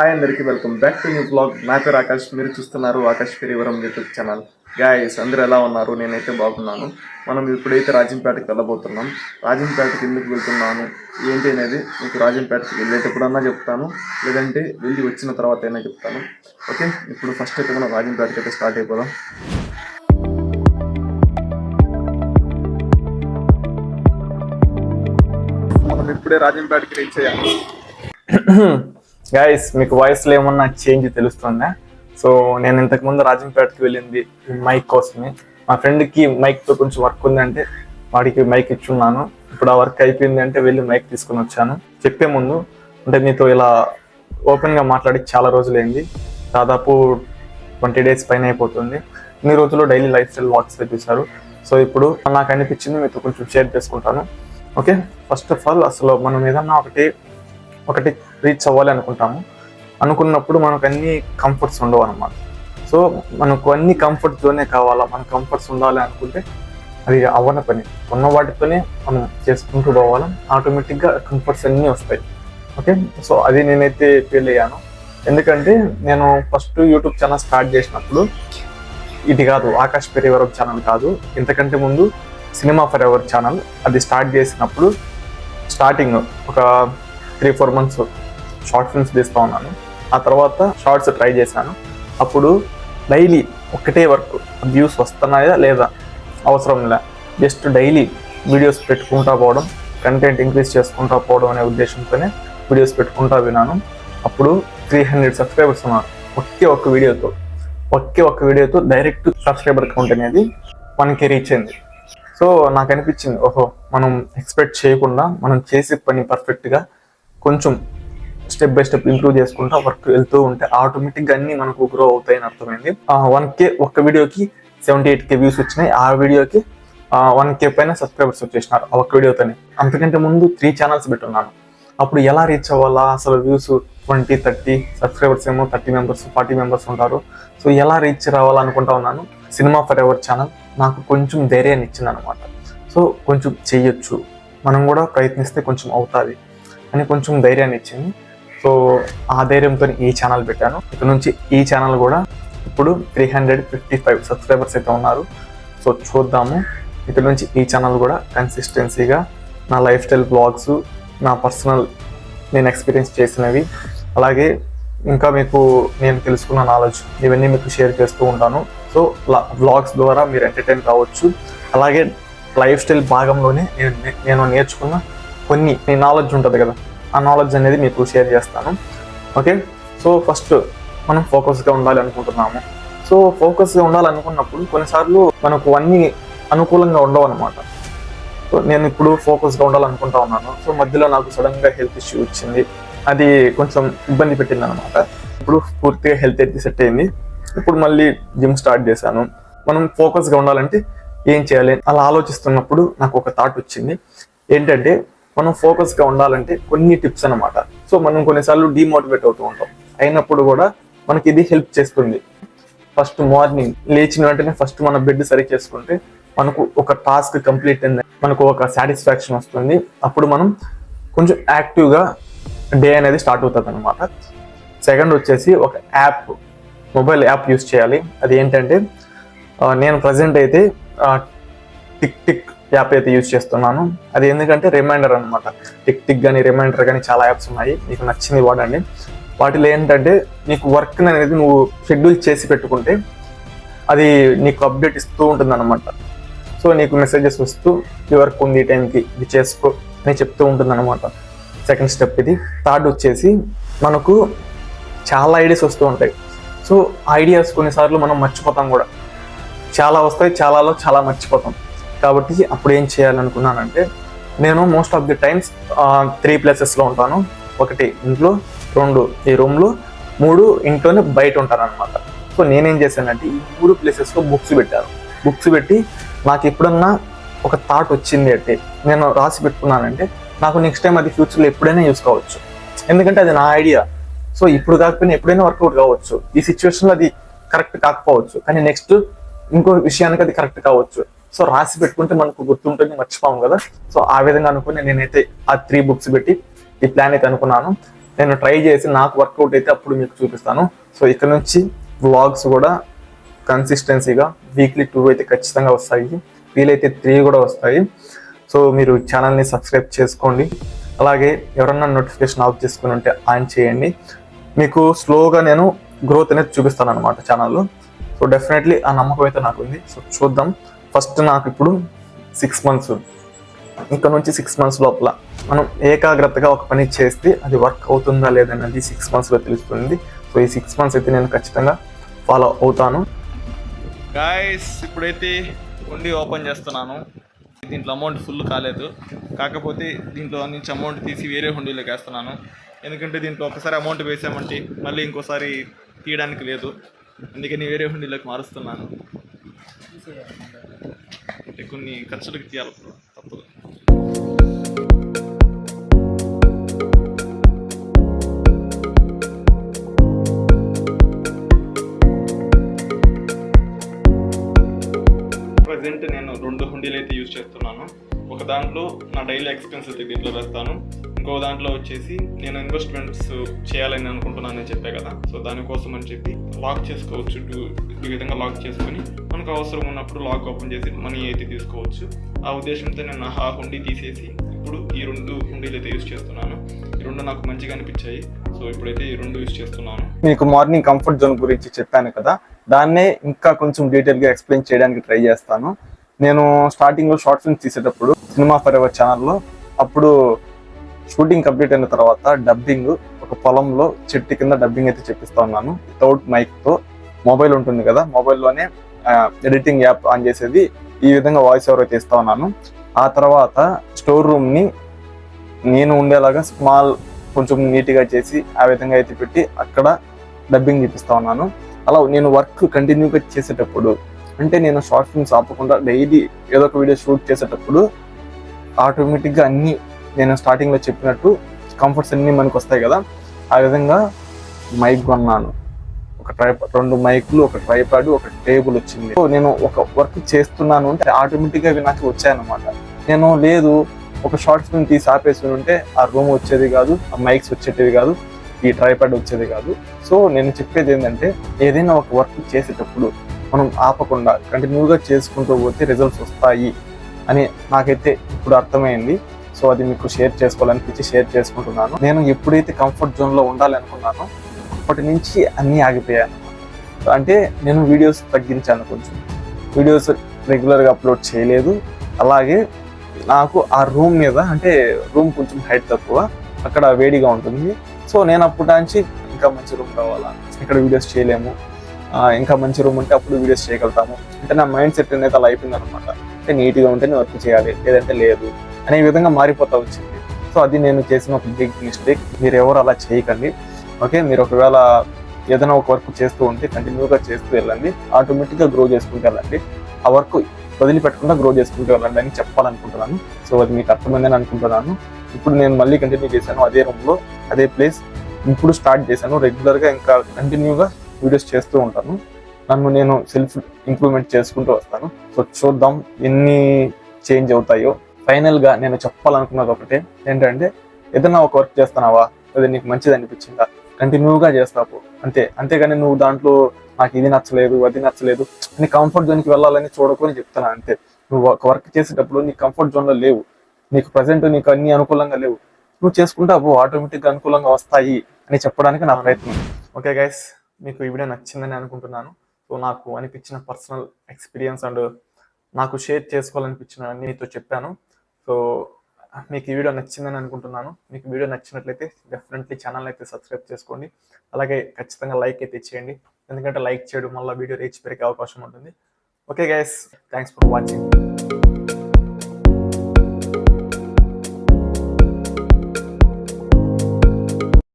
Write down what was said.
Hi అందరికీ welcome back to new blog. నా పేరు ఆకాష్. మీరు చూస్తున్నారు Akash Perivaram YouTube channel. Guys అందరూ ఎలా ఉన్నారు? నేనైతే బాగున్నాను. మనం ఇప్పుడైతే రాజంపేటకి వెళ్ళబోతున్నాం. రాజంపేటకి ఎందుకు వెళ్తున్నాను? ఏంటి అనేది మీకు రాజంపేటకి వెళ్ళేటప్పుడన్నా చెప్తాను. లేదంటే వెళ్ళి వచ్చిన తర్వాత అయినా చెప్తాను. ఓకే ఇప్పుడు ఫస్ట్ అయితే మనం రాజంపేటకి అయితే స్టార్ట్ అయిపోదాం. మనం ఇప్పుడే రాజంపేటకి రీచ్ అయ్యాము గైస్ మీకు వాయిస్లో ఏమన్నా చేంజ్ తెలుస్తుందా? సో నేను ఇంతకు ముందు రాజంపేటకి వెళ్ళింది మైక్ కోసమే. మా ఫ్రెండ్కి మైక్తో కొంచెం వర్క్ ఉందంటే వాడికి మైక్ ఇచ్చున్నాను. ఇప్పుడు ఆ వర్క్ అయిపోయింది అంటే వెళ్ళి మైక్ తీసుకొని వచ్చాను. చెప్పే ముందు అంటే మీతో ఇలా ఓపెన్గా మాట్లాడి చాలా రోజులైంది. దాదాపు ట్వంటీ డేస్ పైన అయిపోతుంది. ఇన్ని రోజులు డైలీ లైఫ్ స్టైల్ వాక్స్ చూశారు సో ఇప్పుడు నాకు అనిపించింది మీతో కొంచెం షేర్ చేసుకుంటాను. ఓకే ఫస్ట్ ఆఫ్ ఆల్ అసలు మనం ఏదన్నా ఒకటి ఒకటి రీచ్ అవ్వాలి అనుకుంటాము. అనుకున్నప్పుడు మనకు అన్ని కంఫర్ట్స్ ఉండవు అనమాట సో మనకు అన్ని కంఫర్ట్ జోనే కావాలా? మన కంఫర్ట్స్ ఉండాలి అనుకుంటే అది అవ్వని పని. ఉన్న వాటితోనే మనం చేసుకుంటూ పోవాలి? ఆటోమేటిక్గా కంఫర్ట్స్ అన్నీ వస్తాయి. ఓకే సో అది నేనైతే ఫీల్ అయ్యాను. ఎందుకంటే నేను ఫస్ట్ యూట్యూబ్ ఛానల్ స్టార్ట్ చేసినప్పుడు ఇది కాదు ఆకాష్ పెరివరం ఛానల్ కాదు. ఇంతకంటే ముందు సినిమా ఫర్ ఎవర్ ఛానల్ అది స్టార్ట్ చేసినప్పుడు స్టార్టింగ్ ఒక three four months short films తీస్తూ ఉన్నాను. ఆ తర్వాత షార్ట్స్ ట్రై చేశాను. అప్పుడు డైలీ ఒకటే వర్క్ వ్యూస్ వస్తున్నాయా లేదా? అవసరం లే. జస్ట్ డైలీ వీడియోస్ పెట్టుకుంటా పోవడం కంటెంట్ ఇంక్రీజ్ చేసుకుంటా పోవడం అనే ఉద్దేశంతోనే వీడియోస్ పెట్టుకుంటా విన్నాను. అప్పుడు త్రీ హండ్రెడ్ సబ్స్క్రైబర్స్ ఉన్నారు ఒకే ఒక్క వీడియోతో ఒకే ఒక్క వీడియోతో డైరెక్ట్ సబ్స్క్రైబర్ కౌంట్ అనేది మనకి రీచ్ అయింది. సో నాకు అనిపించింది ఓహో మనం ఎక్స్పెక్ట్ చేయకుండా మనం చేసే పని పర్ఫెక్ట్గా కొంచెం స్టెప్ బై స్టెప్ ఇంప్రూవ్ చేసుకుంటా వర్క్ వెళ్తూ ఉంటే ఆటోమేటిక్గా అన్ని మనకు గ్రో అవుతాయని అర్థమైంది. వన్ కే ఒక్క వీడియోకి సెవెంటీ ఎయిట్ కే వ్యూస్ వచ్చినాయి. ఆ వీడియోకి వన్ కే పైన సబ్స్క్రైబర్స్ వచ్చేసినారు ఆ ఒక్క వీడియోతోనే. అంతకంటే ముందు త్రీ ఛానల్స్ పెట్టున్నాను. అప్పుడు ఎలా రీచ్ అవ్వాలా? అసలు వ్యూస్ ట్వంటీ థర్టీ సబ్స్క్రైబర్స్ ఏమో థర్టీ మెంబర్స్ ఫార్టీ మెంబర్స్ ఉంటారు. సో ఎలా రీచ్ రావాలనుకుంటా ఉన్నాను. సినిమా ఫర్ ఎవర్ ఛానల్ నాకు కొంచెం ధైర్యాన్ని ఇచ్చింది అనమాట సో కొంచెం చేయొచ్చు మనం కూడా ప్రయత్నిస్తే కొంచెం అవుతుంది. అని కొంచెం ధైర్యాన్ని ఇచ్చింది. సో ఆ ధైర్యంతో ఈ ఛానల్ పెట్టాను. ఇక్కడ నుంచి ఈ ఛానల్ కూడా ఇప్పుడు three hundred fifty five subscribers అయితే ఉన్నారు. సో చూద్దాము. ఇక్కడ నుంచి ఈ ఛానల్ కూడా కన్సిస్టెన్సీగా నా లైఫ్ స్టైల్ బ్లాగ్స్ నా పర్సనల్ నేను ఎక్స్పీరియన్స్ చేసినవి. అలాగే ఇంకా మీకు నేను తెలుసుకున్న నాలెడ్జ్ ఇవన్నీ మీకు షేర్ చేస్తూ ఉంటాను. సో వ్లాగ్స్ ద్వారా మీరు ఎంటర్టైన్ కావచ్చు. అలాగే లైఫ్ స్టైల్ భాగంలోనే నేను నేను నేర్చుకున్న కొన్ని నాలెడ్జ్ ఉంటుంది కదా. ఆ నాలెడ్జ్ అనేది మీకు షేర్ చేస్తాను. ఓకే సో ఫస్ట్ మనం ఫోకస్గా ఉండాలి అనుకుంటున్నాము సో ఫోకస్గా ఉండాలనుకున్నప్పుడు కొన్నిసార్లు మనకు అన్నీ అనుకూలంగా ఉండవు అనమాట సో నేను ఇప్పుడు ఫోకస్గా ఉండాలనుకుంటా ఉన్నాను. సో మధ్యలో నాకు సడన్గా హెల్త్ ఇష్యూ వచ్చింది. అది కొంచెం ఇబ్బంది పెట్టింది అనమాట ఇప్పుడు పూర్తిగా హెల్త్ అయితే సెట్ అయింది. ఇప్పుడు మళ్ళీ జిమ్ స్టార్ట్ చేశాను. మనం ఫోకస్గా ఉండాలంటే ఏం చేయాలి అలా ఆలోచిస్తున్నప్పుడు నాకు ఒక థాట్ వచ్చింది. ఏంటంటే మనం ఫోకస్గా ఉండాలంటే కొన్ని టిప్స్ అనమాట సో మనం కొన్నిసార్లు డిమోటివేట్ అవుతూ ఉంటాం. అయినప్పుడు కూడా మనకి ఇది హెల్ప్ చేస్తుంది. ఫస్ట్ మార్నింగ్ లేచిన వెంటనే ఫస్ట్ మన బెడ్ సరి చేసుకుంటే మనకు ఒక టాస్క్ కంప్లీట్ అయింది. మనకు ఒక సాటిస్ఫాక్షన్ వస్తుంది. అప్పుడు మనం కొంచెం యాక్టివ్గా డే అనేది స్టార్ట్ అవుతుంది అనమాట సెకండ్ వచ్చేసి ఒక యాప్ మొబైల్ యాప్ యూస్ చేయాలి. అది ఏంటంటే నేను ప్రజెంట్ అయితే టిక్ టిక్ యాప్ అయితే యూజ్ చేస్తున్నాను. అది ఎందుకంటే రిమైండర్ అనమాట టిక్ టిక్ కానీ రిమైండర్ కానీ చాలా యాప్స్ ఉన్నాయి. మీకు నచ్చింది వాడండి. వాటిలో ఏంటంటే నీకు వర్క్ అనేది నువ్వు షెడ్యూల్ చేసి పెట్టుకుంటే అది నీకు అప్డేట్ ఇస్తూ ఉంటుంది అనమాట సో నీకు మెసేజెస్ వస్తూ ఈ వర్క్ ఉంది ఈ టైంకి ఇది చేసుకో అని చెప్తూ ఉంటుంది అనమాట సెకండ్ స్టెప్ ఇది. థర్డ్ వచ్చేసి మనకు చాలా ఐడియాస్ వస్తూ ఉంటాయి. సో ఐడియాస్ కొన్నిసార్లు మనం మర్చిపోతాం కూడా. చాలా వస్తాయి చాలాలో చాలా మర్చిపోతాం. కాబట్టి అప్పుడు ఏం చేయాలనుకున్నానంటే నేను most of the times three ప్లేసెస్లో ఉంటాను. ఒకటి ఇంట్లో రెండు ఈ రూమ్లో మూడు ఇంట్లోనే బయట ఉంటాను అనమాట సో నేనేం చేశానంటే ఈ మూడు ప్లేసెస్లో బుక్స్ పెట్టాను. బుక్స్ పెట్టి నాకు ఎప్పుడన్నా ఒక థాట్ వచ్చింది అంటే నేను రాసి పెట్టుకున్నానంటే నాకు నెక్స్ట్ టైం అది ఫ్యూచర్లో ఎప్పుడైనా యూస్ కావచ్చు. ఎందుకంటే అది నా ఐడియా సో ఇప్పుడు కాకపోయినా ఎప్పుడైనా వర్కౌట్ కావచ్చు. ఈ సిచ్యువేషన్లో అది కరెక్ట్ కాకపోవచ్చు. కానీ నెక్స్ట్ ఇంకో విషయానికి అది కరెక్ట్ కావచ్చు. సో రాసి పెట్టుకుంటే మనకు గుర్తుంటుంది మర్చిపోము కదా. సో ఆ విధంగా అనుకుని నేనైతే ఆ త్రీ బుక్స్ పెట్టి ఈ ప్లాన్ అయితే అనుకున్నాను. నేను ట్రై చేసి నాకు వర్కౌట్ అయితే అప్పుడు మీకు చూపిస్తాను. సో ఇక్కడ నుంచి వ్లాగ్స్ కూడా కన్సిస్టెన్సీగా వీక్లీ టూ అయితే ఖచ్చితంగా వస్తాయి. వీలైతే త్రీ కూడా వస్తాయి. సో మీరు ఛానల్ని సబ్స్క్రైబ్ చేసుకోండి. అలాగే ఎవరన్నా నోటిఫికేషన్ ఆఫ్ చేసుకుని ఉంటే ఆన్ చేయండి. మీకు స్లోగా నేను గ్రోత్ అనేది చూపిస్తాను అనమాట ఛానల్లో సో డెఫినెట్లీ ఆ నమ్మకం అయితే నాకు ఉంది. సో చూద్దాం. ఫస్ట్ నాకు ఇప్పుడు సిక్స్ మంత్స్ ఇక్కడ నుంచి సిక్స్ మంత్స్ లోపల మనం ఏకాగ్రతగా ఒక పని చేస్తే అది వర్క్ అవుతుందా లేదన్నది సిక్స్ మంత్స్లో తెలుస్తుంది. సో ఈ సిక్స్ మంత్స్ అయితే నేను ఖచ్చితంగా ఫాలో అవుతాను. గాయస్ ఇప్పుడైతే ఉండి ఓపెన్ చేస్తున్నాను. దీంట్లో అమౌంట్ ఫుల్ కాలేదు. కాకపోతే దీంట్లో నుంచి అమౌంట్ తీసి వేరే హుండీలోకి వేస్తున్నాను. ఎందుకంటే దీంట్లో ఒకసారి అమౌంట్ వేసామంటే మళ్ళీ ఇంకోసారి తీయడానికి లేదు. అందుకని వేరే హుండీలోకి మారుస్తున్నాను. అంటే కొన్ని ఖర్చులకు తీయాలి తప్పదు. ప్రజెంట్ నేను రెండు హుండీలు అయితే యూజ్ చేస్తున్నాను. ఒక దాంట్లో నా డైలీ ఎక్స్పెన్సెస్ అయితే దీంట్లో వేస్తాను. ఇంకో దాంట్లో వచ్చేసి నేను ఇన్వెస్ట్మెంట్స్ చేయాలని అనుకుంటున్నానని చెప్పే కదా. సో దానికోసం అని చెప్పి లాక్ చేసుకోవచ్చు. ఈ విధంగా లాక్ చేసుకొని మనకు అవసరం ఉన్నప్పుడు లాక్ ఓపెన్ చేసి మనీ అయితే తీసుకోవచ్చు. ఆ ఉద్దేశంతో నేను ఆ హుండీ తీసేసి ఇప్పుడు ఈ రెండు హుండీలు అయితే యూస్ చేస్తున్నాను. ఈ రెండు నాకు మంచిగా అనిపించాయి. సో ఇప్పుడైతే ఈ రెండు యూజ్ చేస్తున్నాను. మీకు మార్నింగ్ కంఫర్ట్ జోన్ గురించి చెప్పాను కదా. దాన్నే ఇంకా కొంచెం డీటెయిల్గా ఎక్స్ప్లెయిన్ చేయడానికి ట్రై చేస్తాను. నేను స్టార్టింగ్లో షార్ట్ ఫిల్మ్స్ తీసేటప్పుడు సినిమా ఫర్ ఎవర్ ఛానల్లో అప్పుడు షూటింగ్ కంప్లీట్ అయిన తర్వాత డబ్బింగ్ ఒక పొలంలో చెట్టు కింద డబ్బింగ్ అయితే చెప్పిస్తా ఉన్నాను వితౌట్ మైక్తో. మొబైల్ ఉంటుంది కదా మొబైల్లోనే ఎడిటింగ్ యాప్ ఆన్ చేసేది. ఈ విధంగా వాయిస్ ఓవర్ అయితే ఇస్తా ఉన్నాను. ఆ తర్వాత స్టోర్ రూమ్ని నేను ఉండేలాగా స్మాల్ కొంచెం నీట్గా చేసి ఆ విధంగా అయితే పెట్టి అక్కడ డబ్బింగ్ చూపిస్తా ఉన్నాను. అలా నేను వర్క్ కంటిన్యూగా చేసేటప్పుడు అంటే నేను షార్ట్ ఫిల్మ్స్ ఆపకుండా డైలీ ఏదో ఒక వీడియో షూట్ చేసేటప్పుడు ఆటోమేటిక్గా అన్ని నేను స్టార్టింగ్లో చెప్పినట్టు కంఫర్ట్స్ అన్ని మనకు వస్తాయి కదా. ఆ విధంగా మైక్ కొన్నాను. ఒక ట్రై రెండు మైక్లు ఒక ట్రైపాడ్ ఒక టేబుల్ వచ్చింది. సో నేను ఒక వర్క్ చేస్తున్నాను అంటే ఆటోమేటిక్గా అవి నాకు వచ్చాయన్నమాట. నేను లేదు ఒక షార్ట్ ఫిల్మ్ తీసి ఆపేసి ఉంటే ఆ రూమ్ వచ్చేది కాదు ఆ మైక్స్ వచ్చేటివి కాదు ఈ ట్రైపాడ్ వచ్చేది కాదు. సో నేను చెప్పేది ఏంటంటే ఏదైనా ఒక వర్క్ చేసేటప్పుడు మనం ఆపకుండా కంటిన్యూగా చేసుకుంటూ పోతే రిజల్ట్స్ వస్తాయి అని నాకైతే ఇప్పుడు అర్థమైంది. సో అది మీకు షేర్ చేసుకోవాలనిపించి షేర్ చేసుకుంటున్నాను. నేను ఎప్పుడైతే కంఫర్ట్ జోన్లో ఉండాలి అనుకున్నానో అప్పటి నుంచి అన్నీ ఆగిపోయాను అంటే నేను వీడియోస్ తగ్గించాను కొంచెం. వీడియోస్ రెగ్యులర్గా అప్లోడ్ చేయలేదు. అలాగే నాకు ఆ రూమ్ మీద అంటే రూమ్ కొంచెం హైట్ తక్కువ అక్కడ వేడిగా ఉంటుంది. సో నేను అప్పటి నుంచి ఇంకా మంచి రూమ్ కావాలా? ఇక్కడ వీడియోస్ చేయలేము. ఇంకా మంచి రూమ్ ఉంటే అప్పుడు వీడియోస్ చేయగలుగుతాము. అంటే నా మైండ్ సెట్ అనేది అలా అయిపోయింది అనమాట అంటే నీట్గా ఉంటేనే వర్క్ చేయాలి లేదంటే లేదు. అనే విధంగా మారిపోతా వచ్చింది. సో అది నేను చేసిన ఒక బిగ్ మిస్టేక్ మీరు ఎవరు అలా చేయకండి. ఓకే? మీరు ఒకవేళ ఏదైనా ఒక వర్క్ చేస్తూ ఉంటే కంటిన్యూగా చేస్తూ వెళ్ళండి. ఆటోమేటిక్గా గ్రో చేసుకుంటూ వెళ్ళండి. ఆ వర్క్ వదిలిపెట్టకుండా గ్రో చేసుకుంటూ వెళ్ళండి అని చెప్పాలనుకుంటున్నాను. సో అది మీకు అర్థమైందని అనుకుంటున్నాను. ఇప్పుడు నేను మళ్ళీ కంటిన్యూ చేశాను అదే రూమ్లో అదే ప్లేస్ ఇప్పుడు స్టార్ట్ చేశాను. రెగ్యులర్గా ఇంకా కంటిన్యూగా వీడియోస్ చేస్తూ ఉంటాను. నన్ను నేను సెల్ఫ్ ఇంప్రూవ్మెంట్ చేసుకుంటూ వస్తాను. సో చూద్దాం ఎన్ని చేంజ్ అవుతాయో. ఫైనల్గా నేను చెప్పాలనుకున్నది ఒకటే. ఏంటంటే ఏదైనా ఒక వర్క్ చేస్తున్నావా? అది నీకు మంచిది అనిపించిందా? కంటిన్యూగా చేస్తావు అంతే. అంతేగాని నువ్వు దాంట్లో నాకు ఇది నచ్చలేదు అది నచ్చలేదు నీ కంఫర్ట్ జోన్కి వెళ్ళాలని చూడకొని చెప్తున్నా. అంతే. నువ్వు ఒక వర్క్ చేసేటప్పుడు నీ కంఫర్ట్ జోన్లో లేవు. నీకు ప్రజెంట్ నీకు అన్ని అనుకూలంగా లేవు. నువ్వు చేసుకుంటావు ఆటోమేటిక్గా అనుకూలంగా వస్తాయి అని చెప్పడానికి నా ప్రయత్నం. ఓకే గైస్ మీకు ఈ వీడియో నచ్చిందని అనుకుంటున్నాను. సో నాకు అనిపించిన పర్సనల్ ఎక్స్పీరియన్స్ అండ్ నాకు షేర్ చేసుకోవాలనిపించిన అన్ని నీతో చెప్పాను. సో మీకు ఈ వీడియో నచ్చిందని అనుకుంటున్నాను. మీకు వీడియో నచ్చినట్లయితే డెఫినెట్లీ ఛానల్ అయితే సబ్స్క్రైబ్ చేసుకోండి. అలాగే ఖచ్చితంగా లైక్ అయితే చేయండి ఎందుకంటే లైక్ చేయడం వల్ల వీడియో రీచ్ పెరిగే అవకాశం ఉంటుంది. Okay guys thanks for watching